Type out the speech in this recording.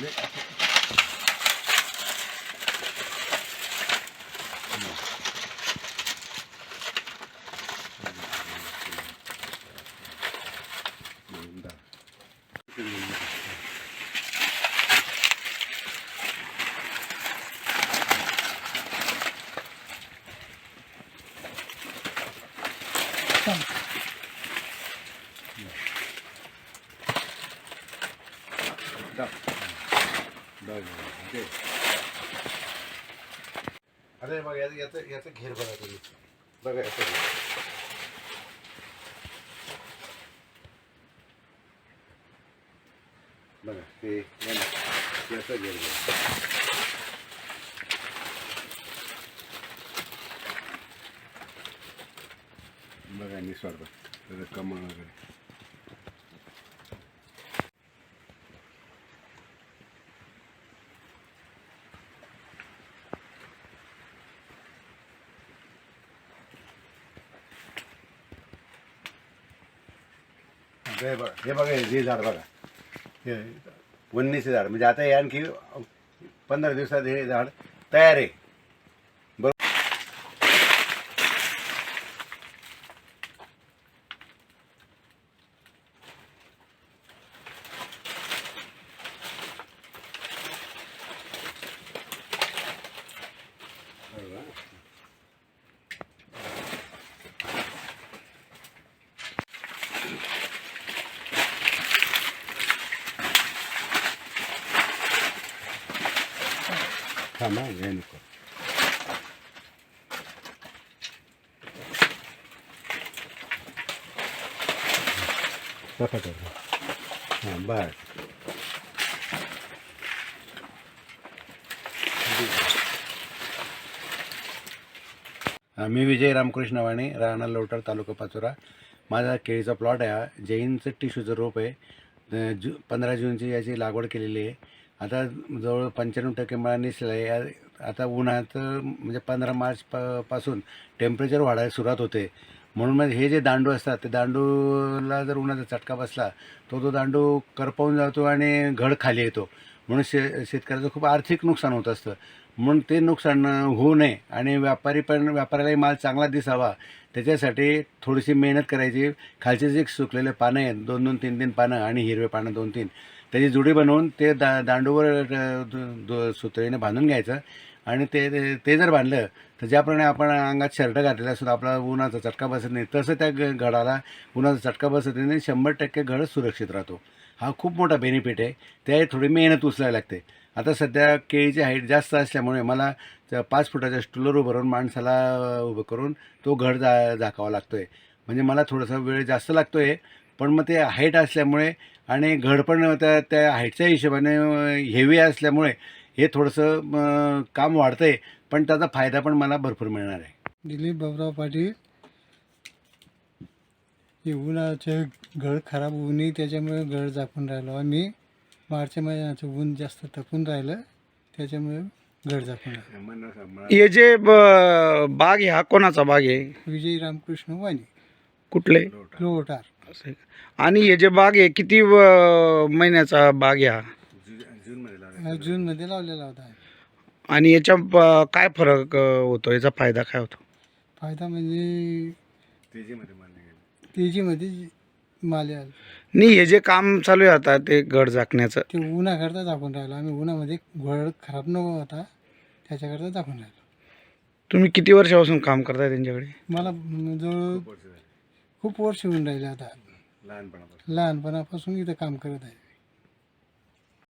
ですね。Stop. अरे मग याचं याचं याचं घेर बघा तुम्ही. बघा याचं बघा ते याचं घेर बघा. बघा निस्वार्थ त्याचं कमा वगैरे. हे बघा हे बघा हे झाड बघा. हे वन्नीचे झाड. म्हणजे आता हे आणखी पंधरा दिवसात हे झाड तयार आहे. थांबा हे नको. कसा कर हां बर मी विजय रामकृष्ण वाणे राहणार लोटर तालुका पाचोरा. माझा केळीचा प्लॉट आहे हा. जैनचं टिश्यूचं रोप आहे. जू पंधरा जूनची याची लागवड केलेली आहे. आता जवळ पंच्याण्णव टक्के मला निसलं आहे. आता उन्हाचं म्हणजे पंधरा मार्च प पासून टेम्परेचर वाढायला सुरुवात होते. म्हणून मग हे जे दांडू असतात ते दांडूला जर उन्हाचा चटका बसला तो तो दांडू करपवून जातो आणि घड खाली येतो. म्हणून शे शेतकऱ्याचं खूप आर्थिक नुकसान होत असतं. म्हणून ते नुकसान होऊ नये आणि व्यापारी पण व्यापाऱ्यालाही माल चांगला दिसावा. त्याच्यासाठी थोडीशी मेहनत करायची. खालचे जे सुकलेले पानं आहेत दोन दोन तीन तीन पानं आणि हिरवे पानं दोन तीन त्याची जुडी बनवून ते दा दांडूवर सुतळीने बांधून घ्यायचं. आणि ते ते- ते जर बांधलं तर ज्याप्रमाणे आपण अंगात शर्ट घातलेला असतो आपला उन्हाचा चटका बसत नाही तसं त्या ग- घडाला उन्हाचा चटका बसत नाही शंभर टक्के घड सुरक्षित राहतो. हा खूप मोठा बेनिफिट आहे. त्या थोडी मेहनत उचलायला लागते. आता सध्या केळीची हाईट जास्त असल्यामुळे मला पाच फुटाच्या स्टुलर उभं राहून माणसाला उभं करून तो घड जा झाकावा लागतो आहे म्हणजे मला थोडासा वेळ जास्त लागतो आहे पण मग ते हाईट असल्यामुळे आणि घड पण त्या त्या हाईटच्या हिशोबाने हेवी असल्यामुळे हे थोडंसं काम वाढतं आहे पण त्याचा फायदा पण मला भरपूर मिळणार आहे. दिलीप बाबराव पाटील. हे उन्हाचे घर खराब होऊ नये त्याच्यामुळे घर झाकून राहिलो. आम्ही मार्च महिन्याचं ऊन जास्त तपून राहिलं त्याच्यामुळे घर झाकून राहिलं. हे जे ब- बाग आहे हा कोणाचा बाग आहे? विजय रामकृष्ण वाणी. कुठले? लोटार असं आहे का? आणि हे जे बाग आहे किती व- महिन्याचा बाग आहे हा? जूनमध्ये जूनमध्ये लावलेला होता. आणि याच्या काय फरक अ, होतो? याचा फायदा काय होतो? फायदा म्हणजे तेजीमध्ये माल आला नाही हे जे काम चालू आहे आता ते गड झाकण्याचं. ते उन्हाकरता झाकून राहिलो. आम्ही उन्हामध्ये घर खराब नको होता त्याच्याकरता झाकून राहिलो. तुम्ही किती वर्षापासून काम करताय त्यांच्याकडे? मला जवळ खूप वर्ष होऊन राहिले आता. लहानपणापासून. लहानपणापासून इथं काम करत आहे.